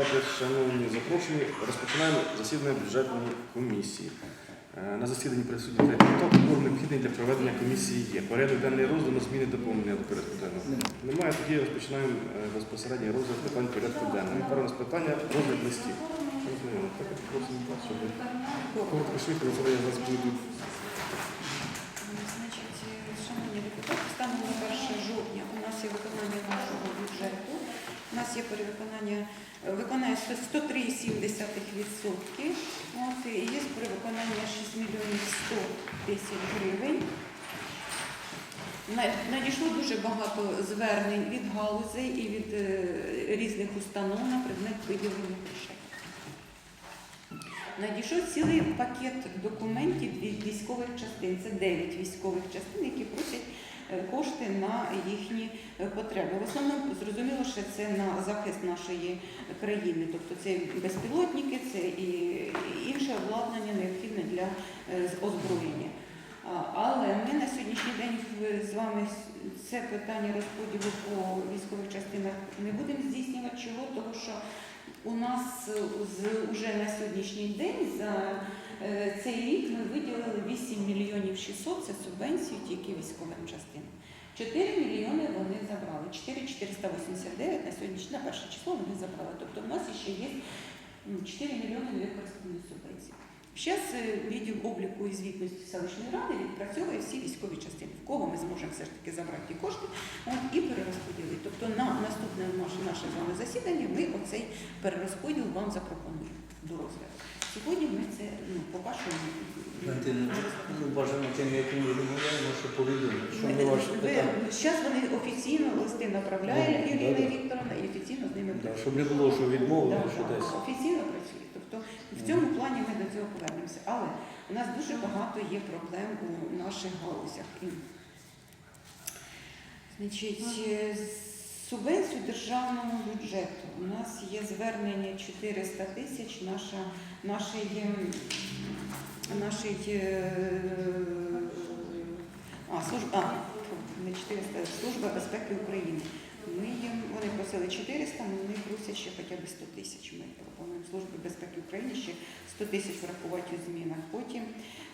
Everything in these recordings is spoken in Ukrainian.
також, шановні запрошені, розпочинаємо засідання бюджетної комісії. Е, На засіданні присутні хто кворум необхідний для проведення комісії є. Порядок денний роздано зміни доповнення до порядку денного. Немає, тоді розпочинаємо е, безпосередньо розгляд питань порядку денного. Перше нас питання розгляд листів. Коротко швидко, бо це нас є перевиконання, е, виконає 103,7%. От, і є перевиконання 6 мільйонів 100 тисяч гривень. Надійшло дуже багато звернень від галузей і від е, різних установ на предмет виділення грошей. Надійшов цілий пакет документів від військових частин. Це 9 військових частин, які просять кошти на їхні е, потреби. В основному зрозуміло, що це на захист нашої країни. Тобто це безпілотники, це і інше обладнання необхідне для е, озброєння. Але ми на сьогоднішній день з вами це питання розподілу по військових частинах не будемо здійснювати. Чого? Тому що у нас вже на сьогоднішній день за е, цей рік ми виділили 8 мільйонів 600 це субвенцію тільки військовим частинам. 4 мільйони вони забрали. 4 489 на сьогоднішнє перше число вони забрали. Тобто у нас ще є 4 мільйони невикористаної субвенції. Зараз відділ обліку і звітності селищної ради відпрацьовує всі військові частини, в кого ми зможемо все ж таки забрати ті кошти от, і перерозподілити. Тобто на наступне наше, наше з вами засідання ми оцей перерозподіл вам запропонуємо до розгляду. Сьогодні ми це ну, Валентина, ну, бажано тим, як ми відмовляємо, що повідомити, що ми ваше питання. Зараз вони офіційно листи направляє Да, Ірина. Вікторовна і офіційно з ними працює. щоб не було, що відмовили, Да, що десь. Офіційно працює. Тобто в цьому плані ми до цього повернемося. Але у нас дуже багато є проблем у наших галузях. Значить, е, субвенцію державному бюджету. У нас є звернення 400 тисяч. Наша, нашої, ем, нашої, е, а, служба, а, не 400, Служба безпеки України. Ми їм, вони просили 400, але вони просять ще хоча б 100 тисяч. Ми пропонуємо Службі безпеки України ще 100 тисяч врахувати у змінах. Потім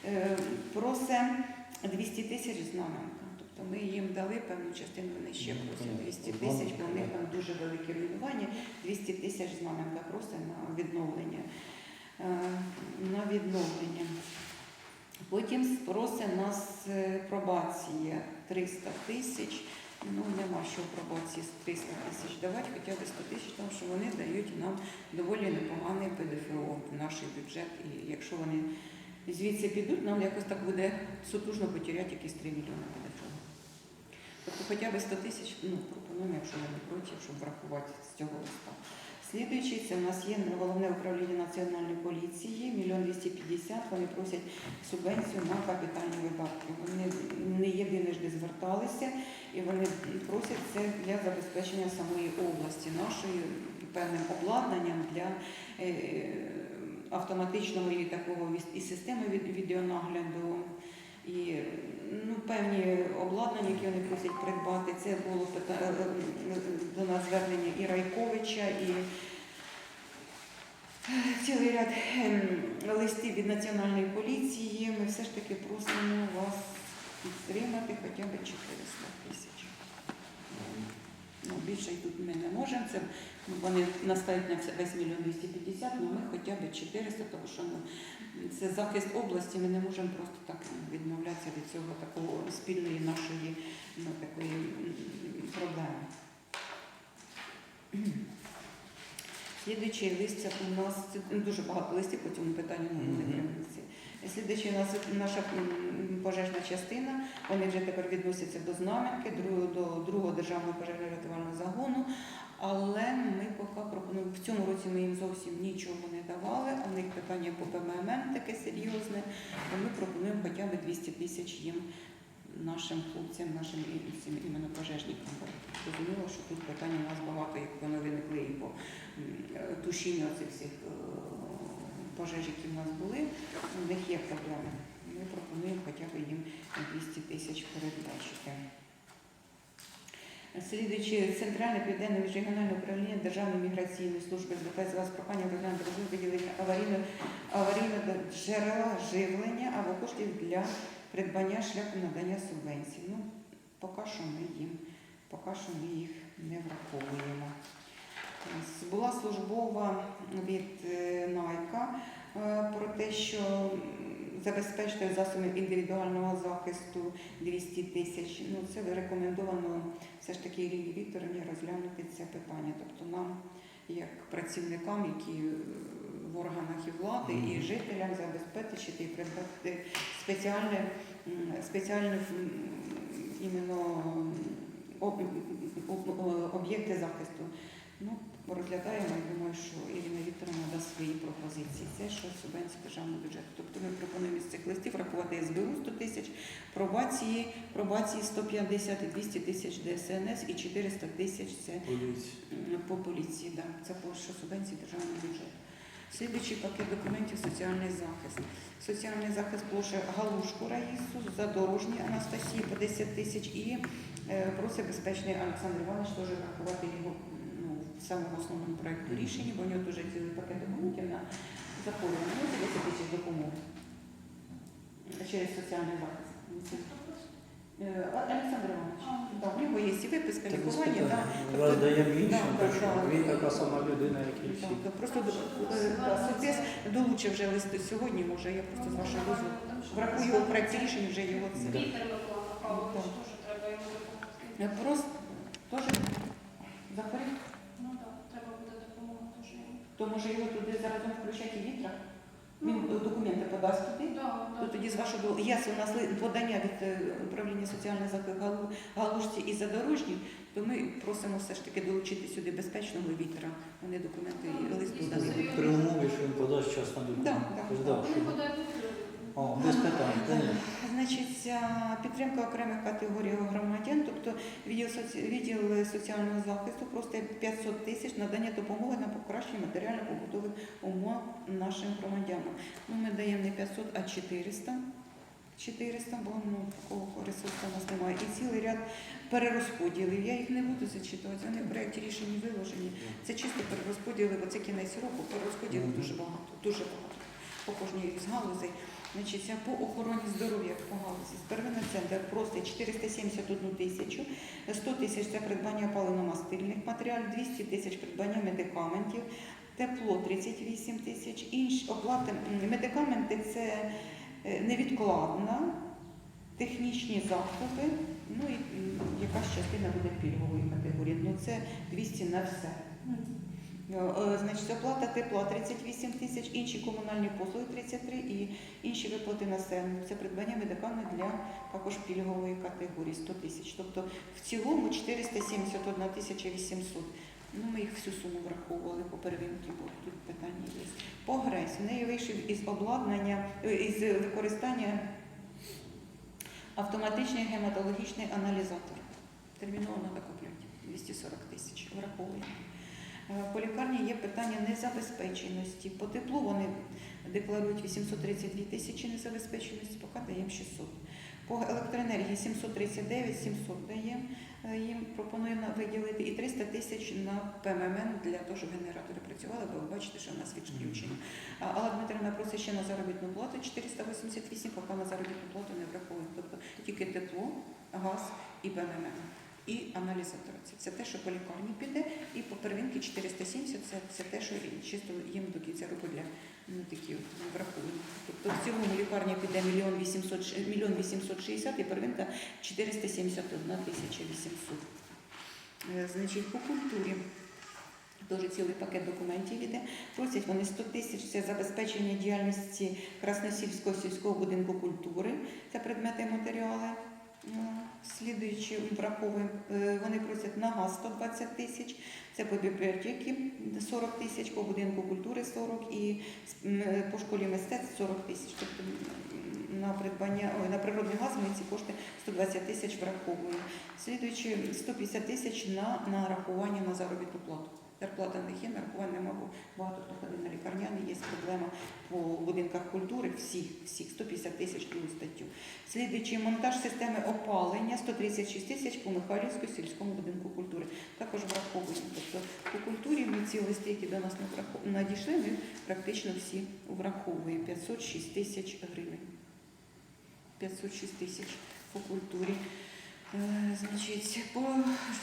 е, просимо 200 тисяч знаменка. Тобто ми їм дали певну частину, вони ще Ну, просять 200 тисяч, бо в них там дуже велике руйнування. 200 тисяч знаменка просить на відновлення. Е, На відновлення. Потім просить нас е, пробація 300 тисяч. Ну, нема що в з 300 тисяч давати, хоча б 100 тисяч, тому що вони дають нам доволі непоганий ПДФО в наш бюджет. І якщо вони звідси підуть, нам якось так буде сутужно потеряти якісь 3 мільйони ПДФО. Тобто хоча б 100 тисяч ну, пропонуємо, якщо вони проти, щоб врахувати з цього листа. Слідуючий, це в нас є головне управління національної поліції, мільйон 250, вони просять субвенцію на капітальні видатки. Вони не єдиножди зверталися, і вони просять це для забезпечення самої області, нашої певним обладнанням для е, автоматичного і такого і системи від відеонагляду. І ну, певні обладнання, які вони просять придбати, це було е, е, до нас звернення і Райковича, і е, цілий ряд ем, листів від Національної поліції. Ми все ж таки просимо вас підтримати хоча б 400 тисяч. Ну, більше і тут ми не можемо. Це ну, вони настають на весь мільйон 250, але ми хоча б 400, тому що ну, це захист області. Ми не можемо просто так ну, відмовлятися від цього такого спільної нашої ну, такої проблеми. Слідуючий лист це у нас це дуже багато листів по цьому питанню ну, Мгм. приймуться. Слідуючий нас наша пожежна частина. Вони вже тепер відносяться до знаменки, друг- до другого державного пожежно-рятувального загону. Але ми поки пропонуємо в цьому році ми їм зовсім нічого не давали. А в них питання по ПММ таке серйозне. То ми пропонуємо хоча б 200 тисяч їм нашим хлопцям, нашим іменно пожежникам. Бо Зрозуміло, що тут питання у нас багато, як воно виникли і по тушінню цих всіх е, пожеж, які в нас були. У них є проблеми. Пропонуємо хоча б їм 200 тисяч передбачити. Слідуючи Центральне південне міжрегіональне управління Державної міграційної служби звертається з проханням розглянути можливість виділення аварійного аварійного джерела живлення або коштів для придбання шляху надання субвенцій. Ну, поки що ми їм, поки що ми їх не враховуємо. Була службова від е, Найка е, про те, що забезпечити засоби індивідуального захисту 200 тисяч. Ну, це рекомендовано все ж таки Ірині Вікторовні розглянути це питання. Тобто нам, як працівникам, які е, в органах і влади, і жителям забезпечити і придбати спеціальне, спеціальне іменно об- об- об'єкти захисту. Ну, розглядаємо, я думаю, що Ірина Вікторовна дасть свої пропозиції. Це що субвенція державного бюджету. Тобто ми пропонуємо з цих листів рахувати СБУ 100 тисяч, пробації, пробації 150 і 200 тисяч ДСНС і 400 тисяч це по поліції. Да. Це по що субвенції державного бюджету. Слідуючий пакет документів соціальний захист. Соціальний захист площа Галушку Раїсу, Задорожній Анастасії по 10 тисяч і е, просить безпечний Олександр Іванович теж врахувати його самому основному проєкту рішення, бо у нього дуже цілий пакет документів на захворювання. Ну, 10 тисяч допомог через соціальний захист. Е, Олександр Іванович, да, в нього є і виписка, лікування. Да. У вас іншим, Да, да, він така сама людина, як і всі. Так, просто е, да, соцвес долучив вже лист сьогодні, може, я просто з вашого дозволу. Врахую його в проєкті рішення, вже його це. Вітер Микола Михайлович теж треба йому допомогти. Е, Просто теж захворів, Ну так, треба буде допомога теж йому. То може його туди заразом включати і вітра. Він е, документи подасть туди. Да, То да. тоді з вашого дозволу, є у нас подання від е, управління соціальної захисту Галу- Галушці і Задорожній, то ми просимо все ж таки долучити сюди безпечного вітра. Вони документи і лист поданий. При умові, що він подасть час на Да, документ. да. Да, подадуть. О, без питань, конечно. Значить, ця підтримка окремих категорій громадян, тобто відділ, соці... відділ соціального захисту просто 500 тисяч надання допомоги на покращення матеріально-побутових умов нашим громадянам. Ну, ми даємо не 500, а 400. 400, бо ну, такого ресурсу у нас немає. І цілий ряд перерозподілів. Я їх не буду зачитувати, вони в проєкті рішення виложені. Це чисто перерозподіли, бо це кінець року, перерозподілів дуже багато, дуже багато по кожній з галузей. Значить, по охороні здоров'я по галузі первинний центр просить 471 тисячу, 100 тисяч це придбання паливно-мастильних матеріалів, 200 тисяч придбання медикаментів, тепло 38 тисяч, інші оплати медикаменти це е, невідкладна, технічні закупи, ну і якась частина буде пільгової категорії. Ну це 200 на все. Е, Значить, оплата тепла 38 тисяч, інші комунальні послуги 33 і інші виплати населенню. Це придбання медикаментів для також пільгової категорії 100 тисяч. Тобто в цілому 471 тисяча 800. Ну, ми їх всю суму враховували по первинці, бо тут питання є. По ГРЕС в неї вийшов із обладнання, е, із використання автоматичний гематологічний аналізатор. Терміново треба купляти 240 тисяч. Враховуємо. Е, По лікарні є питання незабезпеченості. По теплу вони декларують 832 тисячі незабезпеченості, поки даємо 600. По електроенергії 739, 700 даємо. Е, Їм пропонуємо виділити і 300 тисяч на ПММ для того, щоб генератори працювали, бо ви бачите, що в нас відключення. А Алла Дмитрівна просить ще на заробітну плату 488, поки на заробітну плату не враховуємо. Тобто тільки тепло, газ і ПММ. І аналізатор. Це, те, що по лікарні піде, і по первинки 470 це, це те, що чисто їм до кінця року для ну, такі от, ну. Тобто в цілому лікарня піде мільйон 800, ш- мільйон 860 і первинка 471 тисяча 800. Е, Значить, по культурі. Дуже цілий пакет документів іде. Просять вони 100 тисяч це забезпечення діяльності Красносільського сільського будинку культури. Це предмети і матеріали. Ну, Слідуючи, враховуємо, е, вони просять на газ 120 тисяч, це по бібліотеки 40 тисяч, по будинку культури 40 і е, по школі мистецтв 40 тисяч. Тобто на придбання ой, на природний газ ми ці кошти 120 тисяч враховуємо. Слідуючи 150 тисяч на нарахування на заробітну плату. Зарплата них є, нарахування нема, бо багато хто ходить на лікарняний, є проблема по будинках культури, всіх, всіх 150 тисяч другу статтю. Слідуючий монтаж системи опалення 136 тисяч по Михайлівському сільському будинку культури. Також враховуємо. Тобто по культурі ми ці листи, які до нас надійшли, ми практично всі враховуємо. 506 тисяч гривень. 506 тисяч по культурі. Е, Значить, по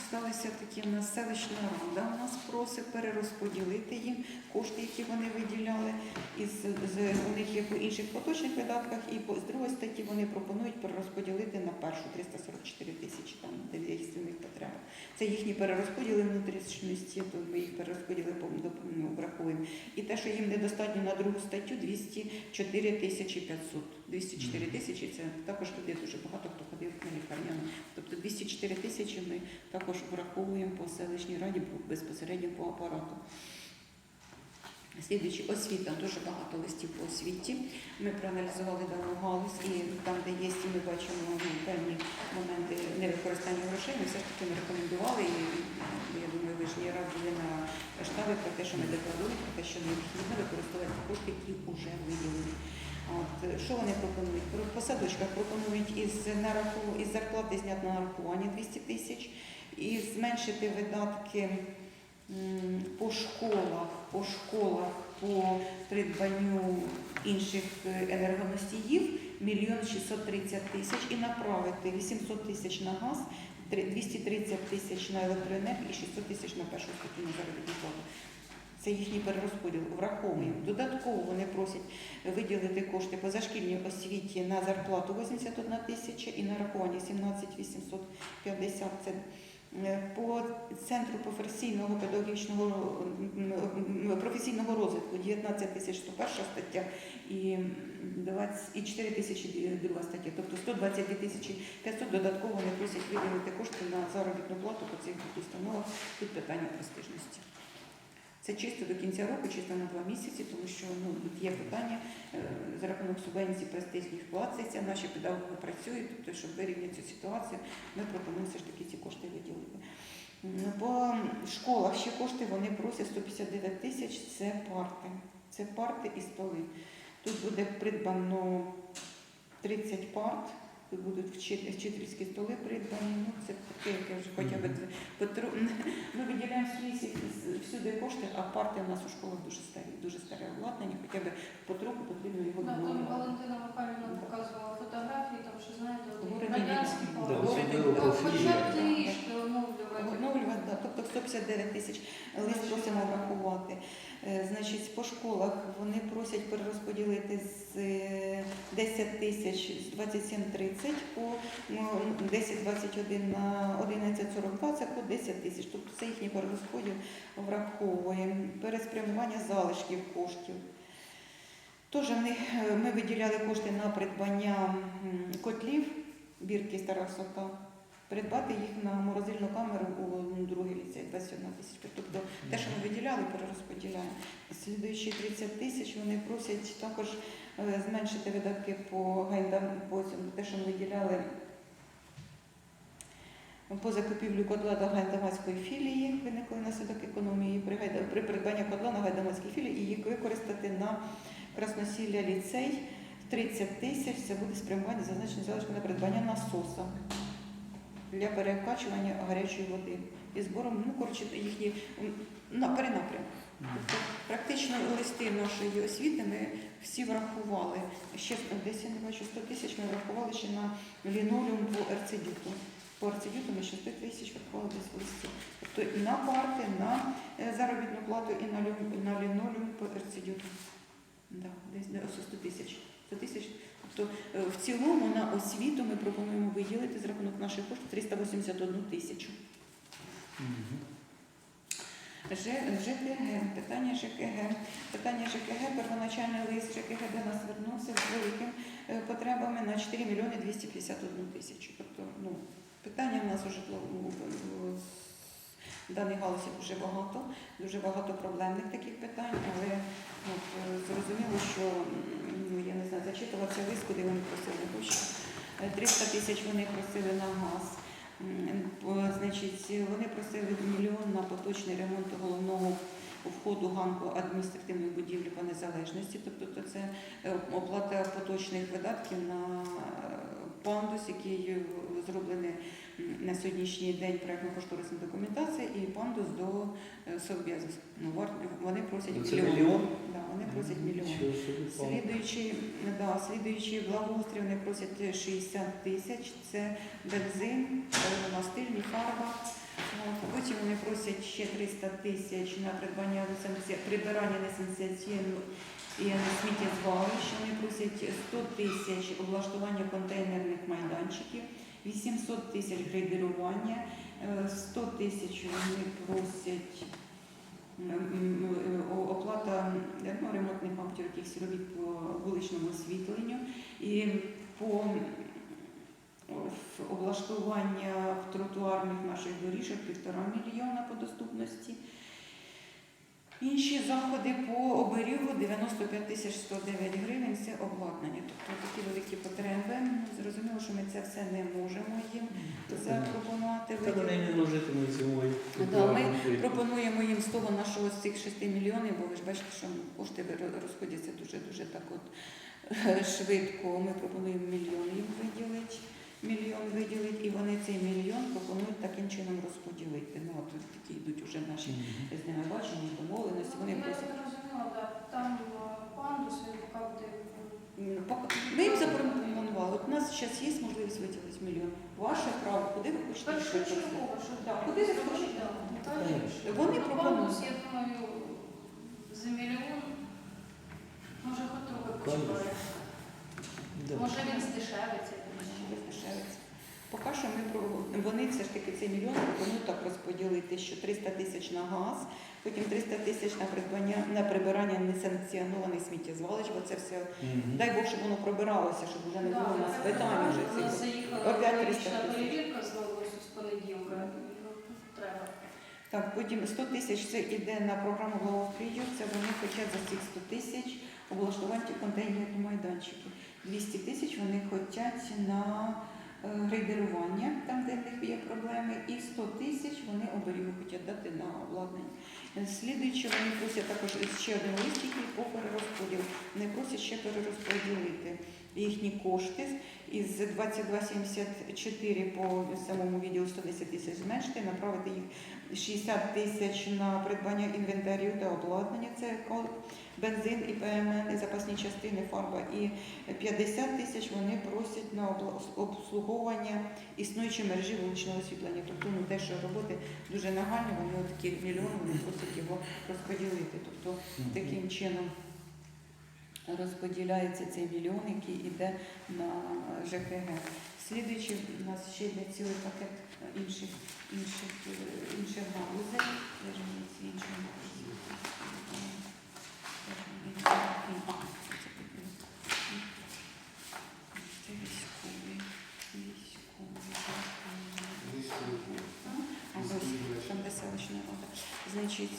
сталося таке в нас селищна рада. У нас просить перерозподілити їм кошти, які вони виділяли. Із з у них є по інших поточних видатках, і по з другої статті вони пропонують перерозподілити на першу 344 тисячі, там де є у них потреба. Це їхні перерозподіли внутрішності, то ми їх перерозподіли по ну, враховуємо. І те, що їм недостатньо на другу статтю 204 тисячі 500. 204 тисячі це також туди дуже багато хто ходив на лікарняну. Тобто 204 тисячі ми також враховуємо по селищній раді безпосередньо по апарату. Слідуючи освіта, дуже багато листів по освіті. Ми проаналізували дану галузь і там, де є, ми бачимо ну, певні моменти невикористання грошей, ми все ж таки ми рекомендували. І я думаю, ви ж є раді на штаби про те, що ми декларуємо, про те, що необхідно використовувати кошти, які вже виділені. От, що вони пропонують? Про- По садочках пропонують із, нараху- із зарплати зняти на нарахування 200 тисяч і зменшити видатки по школах, по школах, по придбанню інших е, енергоносіїв мільйон 630 тисяч і направити 800 тисяч на газ, 230 тисяч на електроенергію і 600 тисяч на першу статтю на заробітну плату. Це їхній перерозподіл. Враховуємо. Додатково вони просять виділити кошти по зашкільній освіті на зарплату 81 тисяча і на рахування 17 850. Це е, по центру професійного педагогічного професійного розвитку 19 тисяч 101 стаття і 20, і 4 тисячі друга стаття. Тобто 122 тисячі 500 додатково вони просять виділити кошти на заробітну плату по цих установах. Тут питання престижності. Це чисто до кінця року, чисто на два місяці, тому що ну, є питання е, за рахунок субвенцій престижних платиться, наші педагоги працюють, тобто, щоб вирівняти цю ситуацію, ми пропонуємо все ж таки ці кошти виділити. По школах ще кошти вони просять 159 тисяч, це парти. Це парти і столи. Тут буде придбано 30 парт, будуть вчи- вчительські столи придбані. Ну, це таке, яке вже хоча б потру... Ми виділяємо скрізь всюди кошти, а парти у нас у школах дуже старі, дуже старе обладнання, хоча б потроху потрібно його Да, Там. Валентина Михайлівна показувала фотографії, там що знаєте, от радянські Так, профілі. Хоча б трішки оновлювати. Відновлювати, да, тобто 159 тисяч лист просимо врахувати. Е, Значить, по школах вони просять перерозподілити з е, 10 тисяч з 27,30 по ну, 10,21 на 11,42, це по 10 тисяч. Тобто це їхній перерозподіл враховує. Переспрямування залишків коштів. Ми, е, ми виділяли кошти на придбання котлів бірки стара сота придбати їх на морозильну камеру у ну, другий ліцей 21 тисяча. Тобто те, що ми виділяли, перерозподіляємо. Слідуючі 30 тисяч вони просять також е, зменшити видатки по гайдам, по те, що ми виділяли по закупівлю котла до гайдамацької філії, виникли наслідок економії при, при придбанні котла на гайдамацькій філії і їх використати на красносілля ліцей 30 тисяч. Це буде спрямування зазначені залишки на придбання насоса для перекачування гарячої води і збором, ну коротше, їхні на перенапрям. Тобто практично листи нашої освіти ми всі врахували. Ще десь я не бачу 100 тисяч ми врахували ще на лінолеум по РЦДЮТу. По РЦДЮТу ми ще 100 тисяч врахували десь в листі. Тобто і на парти, на е, заробітну плату і на, лінолеум по РЦДЮТу. Да, десь 100 тисяч. 100 тисяч. Тобто е, в цілому на освіту ми пропонуємо виділити з рахунок наших коштів 381 тисячу. ЖКГ, питання ЖКГ. Питання ЖКГ, первоначальний лист ЖКГ до нас звернувся з великими е, потребами на 4 мільйони 251 тисячу. Тобто, ну, питання в нас у житловому в- даній галузі дуже багато, дуже багато проблемних таких питань, але от, е, зрозуміло, що ну, я не знаю, зачитувався лист, куди вони просили гроші. Е, 300 тисяч вони просили на газ. Значить, вони просили мільйон на поточний ремонт головного входу ганку адміністративної будівлі по незалежності, тобто то це е, оплата поточних видатків на е, пандус, який зроблений на сьогоднішній день проєктно-кошторисна документація і пандус до е, Совбезу. Ну, вони просять Це мільйон. мільйон? Да, вони просять мільйон. Слідуючий, да, слідуючий благоустрій вони просять 60 тисяч. Це бензин, е, мастильні, фарба. Потім вони просять ще 300 тисяч на придбання прибирання несенсаційного і сміттєзвалищ. Вони просять 100 тисяч облаштування контейнерних майданчиків, 800 тисяч грейдерування, е, 100 тисяч вони просять е, оплата е, ну, ремонтних мабуть, якихось робіт по вуличному освітленню і по облаштування тротуарних наших доріжок півтора мільйона по доступності. Інші заходи по оберігу 95 тисяч 109 гривень це обладнання. Тобто такі великі потреби. Ну, Зрозуміло, що ми це все не можемо їм запропонувати. Та вони не ложитимуть зимою. Да, ми Пропонуємо їм з того нашого з цих 6 мільйонів, бо ви ж бачите, що кошти розходяться дуже-дуже так от е, швидко. Ми пропонуємо мільйон їм виділити. Мільйон виділити, і вони цей мільйон пропонують таким чином розподілити. Ну, от такі йдуть уже наші з ними бачення, домовленості. Вони Я так розуміла, да, там пандус, він. М, поки- Ми їм запропонували. От у нас зараз є можливість виділити мільйон. Ваше право, куди ви хочете? Першочергово, що так, куди ви хочете? да, детальніше. Вони Ну, пропонують. Пандус, я думаю, за мільйон, може хоч трохи почекає. Може він здешевиться. Роздешевиться. Поки що ми про- вони все ж таки цей мільйон пропонують так розподілити, що 300 тисяч на газ, потім 300 тисяч на придбання на прибирання несанкціонованих сміттєзвалищ, бо це все Мгм. дай Бог, щоб воно прибиралося, щоб вже не було у нас питань вже цих. заїхала Опять 300 перевірка знову з понеділка. Треба. Так, потім 100 тисяч це йде на програму благоустрою, це вони хочуть за цих 100 тисяч облаштувати контейнерні майданчики. 200 тисяч вони хочуть на грейдерування, там де в них є проблеми, і 100 тисяч вони оберігу хочуть дати на обладнання. Е, Слідуючи, вони просять також ще один лист, який по перерозподіл. Вони просять ще перерозподілити їхні кошти із 22,74 по самому відділу 110 тисяч зменшити, направити їх 60 тисяч на придбання інвентарів та обладнання, це бензин і ПМН, і запасні частини, фарба, і 50 тисяч вони просять на обслуговування існуючої мережі вуличного освітлення. Тобто ну, те, що роботи дуже нагальні, вони такі мільйони, вони просять його розподілити. Тобто таким чином розподіляється цей мільйон, який йде на ЖКГ. Слідуючи, у нас ще йде цілий пакет інших, інших, е, інших галузей. Значить,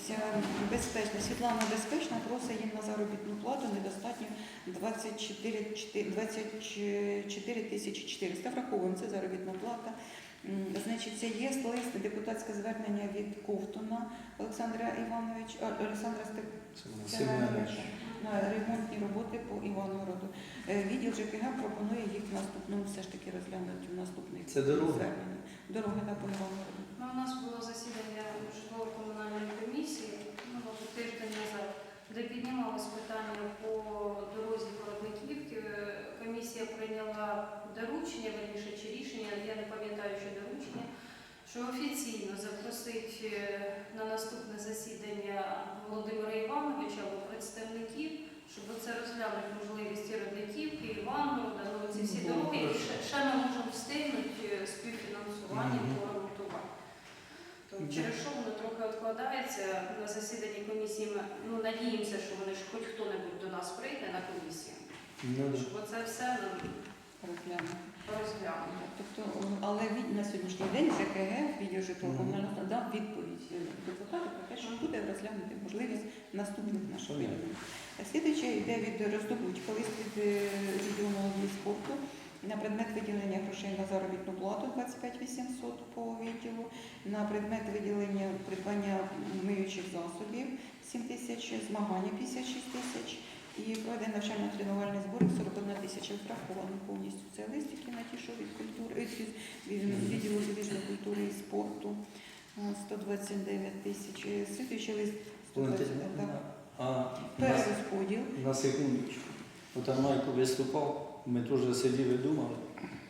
безпечна, Світлана Безпечна просить їм на заробітну плату недостатньо 24 чти- 24 тисячі 400. Враховуємо, це заробітна плата. Значить, це є лист, депутатське звернення від Ковтуна Олександра Івановича, Олександра Степановича на ремонтні роботи по Івангороду. Е, Відділ ЖКГ пропонує їх в наступному все ж таки розглянути в наступних Це дорога? зверненнях. Дорога на по Івангороду. Ну, у нас було засідання житлово-комунальної комісії, ну, може, тиждень назад, де піднімалось питання по дорозі Городниківки. Комісія прийняла доручення, верніше, чи рішення, я не пам'ятаю, що доручення, що офіційно запросить е, на наступне засідання Володимира Івановича або представників, щоб це розглянути можливість і Родниківки, і Івангорода, ну, ці всі Ну, дороги, і ще, ще ми можемо встигнути е, співфінансування по ремонтувати. То через що воно трохи відкладається на засіданні комісії. Ми ну, надіємося, що вони ж хоч хто-небудь до нас прийде на комісію, Ну, щоб оце все нам Розглянути. розглянули. Тобто, але від на сьогоднішній день ЖКГ відділ житлово-комунального дав відповідь е, депутату про те, що буде розглянути можливість наступних наших Понятно. виділень. Слідуюче йде від роздобутька лист від е, відділу молоді і спорту на предмет виділення грошей на заробітну плату 25 800 по відділу, на предмет виділення придбання миючих засобів 7 тисяч, змагання 56 тисяч і проведення навчально-тренувальних зборів 41 тисяча враховано повністю. Це лист, який надійшов від культури, від, від відділу фізичної культури і спорту. 129 тисяч. Е, Слідуючий лист 120, так. А на, секундочку. От Майко виступав, ми теж сиділи і думали,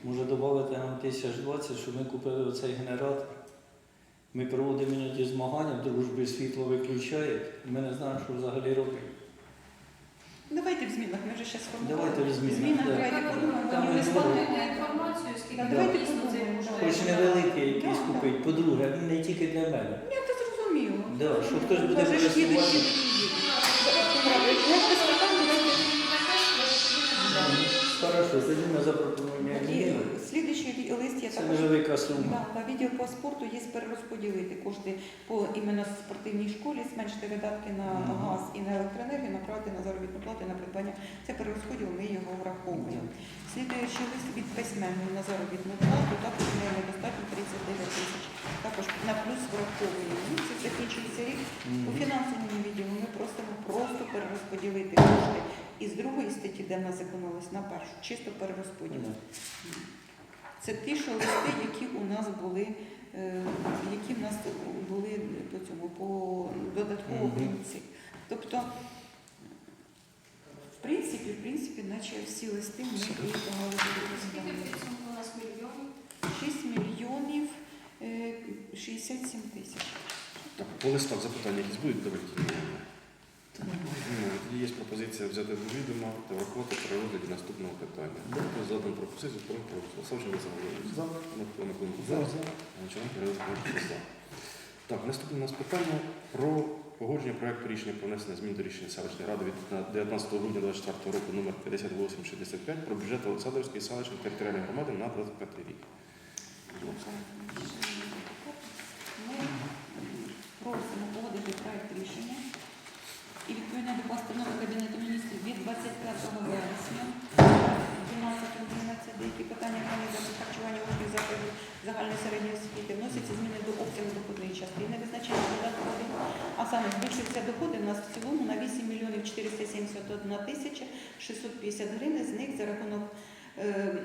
може додати нам тисяч 20, щоб ми купили оцей генератор. Ми проводимо іноді змагання, в дружбі світло виключають, і ми не знаємо, що взагалі робити. Давайте в змінах, ми вже зараз Давайте в змінах, Змінах да. давайте подумаємо. Там Мені не було. інформацію, скільки Так, давайте дійсно це подумаємо. Хоч невеликий якийсь Да, купить. По-друге, він не тільки для мене. Я це зрозуміло. Да, що хтось буде Даже ж їдуть, користуватися. їдуть, їдуть. Я без питань, давайте. Хорошо, тоді ми запропонуємо як І мінімум. слідуючий лист я Це також невелика сума. Да, на відділ по спорту є перерозподілити кошти по іменно спортивній школі, зменшити видатки на Мгм. газ і на електроенергію, направити на заробітну плату і на придбання. Це перерозподіл, ми його враховуємо. Слідуючий лист від письменної на заробітну плату, також в неї недостатньо 39 тисяч. Також на плюс враховуємо. Ну, Це закінчується рік. У фінансовому відділу ми просимо просто перерозподілити кошти із другої статті, де нас зекономилось, на першу, чисто перерозподіл. Це ті, що листи, які у нас були, е, які в нас були по цьому по додатково Мгм. принцип. Тобто, принципі, в принципі, наче всі листи ми і Скільки розглянули. у нас мільйонів? 6 мільйонів е, 67 тисяч. Так, по листах запитання якісь будуть давати? Ну, тоді є пропозиція взяти до відома та врахувати при розгляді наступного питання. Хто задано пропозицію про. Савченко Олександр За. Микола за. Гончаренко Ірина Володимирівна за. Так, наступне у нас питання про погодження проекту рішення про внесення змін до рішення селищної ради від 19 грудня 2024 року номер 5865 про бюджет Олександрівської селищної територіальної громади на 25 рік. Ми просимо погодити проект рішення і відповідно до постанови Кабінету міністрів від 25 вересня 12 деякі питання організації харчування учнів закладів загальної середньої освіти вносяться зміни до обсягу доходної частини визначення 1, а саме збільшуються доходи у нас в цілому на 8 мільйонів 471 тисяча 650 гривень, з них за рахунок е,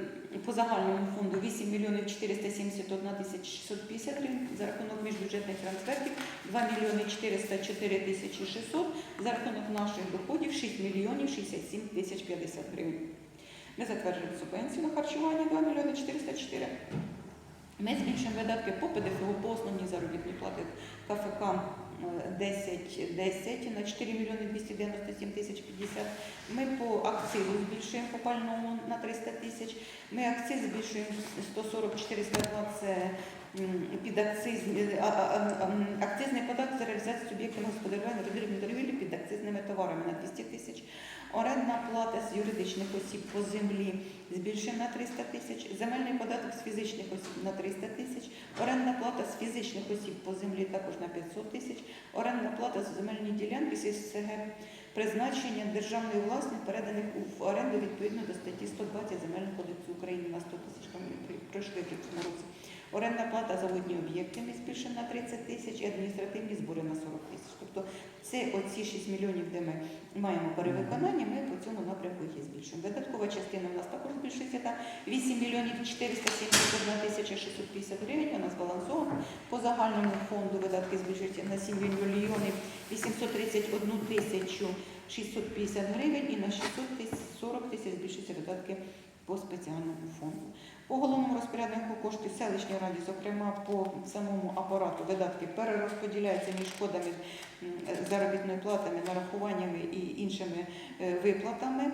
по загальному фонду 8 мільйонів 471 тисяча 650 гривень, за рахунок міжбюджетних трансфертів 2 мільйони 404 тисячі 600, за рахунок наших доходів 6 мільйонів 67 тисяч 50 гривень. Ми затверджуємо субвенцію на харчування 2 мільйони 404. Ми збільшуємо видатки по ПДФО, по основній заробітній платі КФК е, 10, 10 на 4 мільйони 297 тисяч 50. Ми по акцизу збільшуємо по пальному на 300 тисяч. Ми акциз збільшуємо 140 402 це м, під акциз, а- а- а- м, акцизний податок за реалізацію суб'єктами господарювання роздрібної торгівлі під акцизними товарами на 200 тисяч. Орендна плата з юридичних осіб по землі збільшуємо на 300 тисяч, земельний податок з фізичних осіб на 300 тисяч, орендна плата з фізичних осіб по землі також на 500 тисяч, орендна плата з земельні ділянки ССГ призначення державної власності переданих у оренду відповідно до статті 120 Земельного кодексу України на 100 тисяч, пройшли в цьому році. Орендна плата за водні об'єкти ми збільшимо на 30 тисяч і адміністративні збори на 40 тисяч. Тобто це оці 6 мільйонів, де ми маємо перевиконання, ми по цьому напрямку їх збільшуємо. Видаткова частина у нас також збільшується на 8 мільйонів 471 тисяча 650 гривень, вона збалансована. По загальному фонду видатки збільшуються на 7 мільйонів 831 тисячу 650 гривень і на 640 тисяч збільшуються видатки по спеціальному фонду. По головному розпоряднику коштів селищній раді, зокрема по самому апарату, видатки перерозподіляються між кодами м, заробітної платами, нарахуваннями і іншими е, виплатами.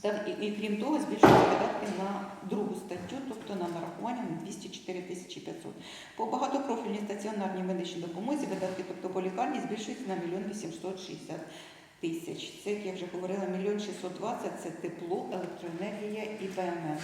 Та, і, і крім того, збільшуються видатки на другу статтю, тобто на нарахування на 204 тисячі 500. По багатопрофільній стаціонарній медичній допомозі видатки, тобто по лікарні, збільшуються на 1 860 тисяч. Це, як я вже говорила, 1 620 – це тепло, електроенергія і БМР.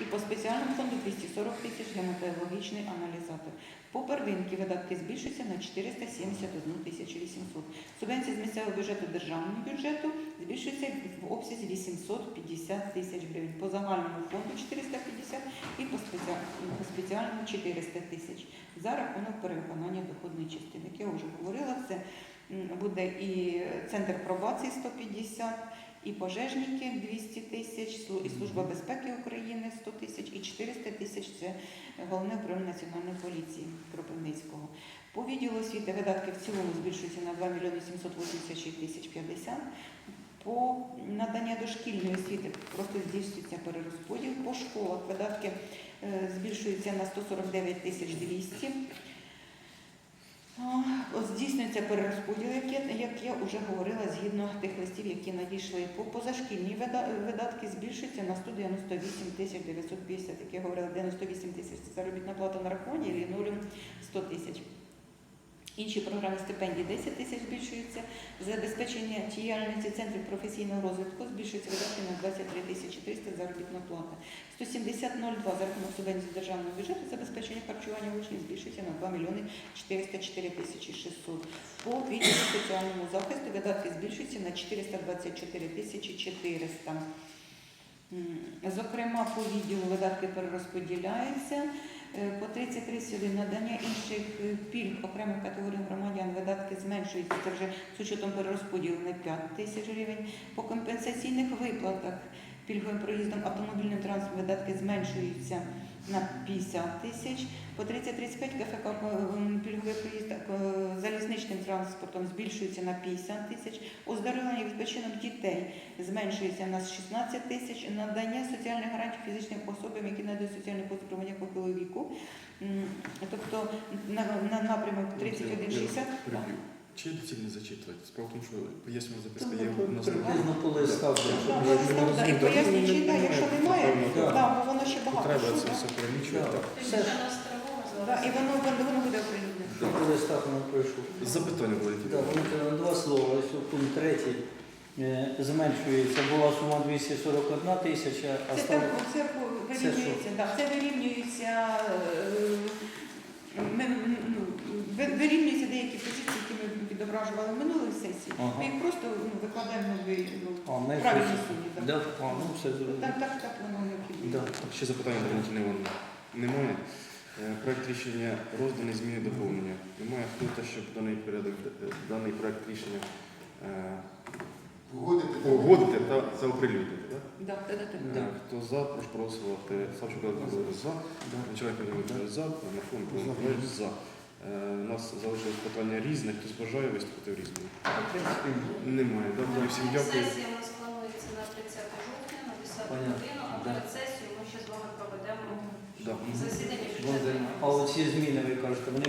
І по спеціальному фонду 240 тисяч гематологічний аналізатор. По первинки видатки збільшуються на 471 тисячу 800. Субвенції з місцевого бюджету державного бюджету збільшуються в обсязі 850 тисяч гривень. По загальному фонду 450 і по спеціальному, спеціальному 400 тисяч за рахунок перевиконання доходної частини. Як я вже говорила, це Буде і центр пробації 150, і пожежники 200 тисяч, і Служба безпеки України 100 тисяч, і 400 тисяч це головне управління національної поліції Кропивницького. По відділу освіти видатки в цілому збільшуються на 2 мільйони 786 тисяч 50. По надання дошкільної освіти просто здійснюється перерозподіл. По школах видатки е, збільшуються на 149 тисяч 200. От Здійснюється перерозподіл, як я, вже говорила, згідно тих листів, які надійшли. По позашкільні вида- видатки збільшуються на 198 тисяч 950, як я говорила, 98 тисяч це заробітна плата на рахунку, і нулю 100 тисяч. Інші програми стипендій 10 тисяч збільшуються. Забезпечення діяльності центрів професійного розвитку збільшується видатки на 23 тисячі 300 заробітна плата. 170,02 за рахунок субвенції державного бюджету забезпечення харчування учнів збільшується на 2 мільйони 404 тисячі 600. По відділу соціальному захисту видатки збільшуються на 424 тисячі 400. Зокрема, по відділу видатки перерозподіляються. Е, По 33 сюди надання інших е, пільг окремим категоріям громадян. Видатки зменшуються. Це вже з учетом перерозподілу на 5 тисяч гривень. По компенсаційних виплатах пільговим проїздом автомобільним транспортом видатки зменшуються на 50 тисяч. По 30-35 КФК е, пільговий проїзд е, залізничним транспортом збільшується на 50 тисяч. Оздоровлення відпочинок дітей зменшується на 16 тисяч. Надання соціальних гарантій фізичним особам, які надають соціальні послуги похилого віку. Тобто на, на напрямок 3160 Переб'ю. Чи доцільно зачитувати? Справа в тому, що пояснювальна записка є у нас. приблизно і пояснюю, чи якщо немає, бо воно ще багато. Треба це все перелічувати. Да. І воно, воно буде воно пройшло. Запитання говорите. Так, два слова. Ось пункт третій е, зменшується. Була сума 241 тисяча, а Це стала так, це вирівнюється, да, це вирівнюється, е, ми, ну, ви- вирівнюються деякі позиції, які ми відображували в минулій сесії. Ага. Ми їх просто ну, викладаємо в ну, А, ми правильні щось- суді. Да? Так. А, ну все зрозуміло. Так, так, так, воно необхідно. Да. Ще запитання до Валентини Івановни? Немає. Е, Проект рішення розданий зміни доповнення. Немає хто щоб даний порядок, е, даний проект рішення е, Погодити. погодити та, та оприлюднити. так? Да, да, да. Е, Хто за, прошу проголосувати. Савчук Олександр за. Володимир за. Мафон Миколаївич за. Е, У нас залишилось питання різних, Хтось бажає виступити в різному? В принципі, Немає. Добре, всім дякую. Сесія у нас планується на 30 жовтня, на 10 годину, а Да. перед сесією ми ще з вами проведемо Да. засідання А оці зміни, ви кажете, вони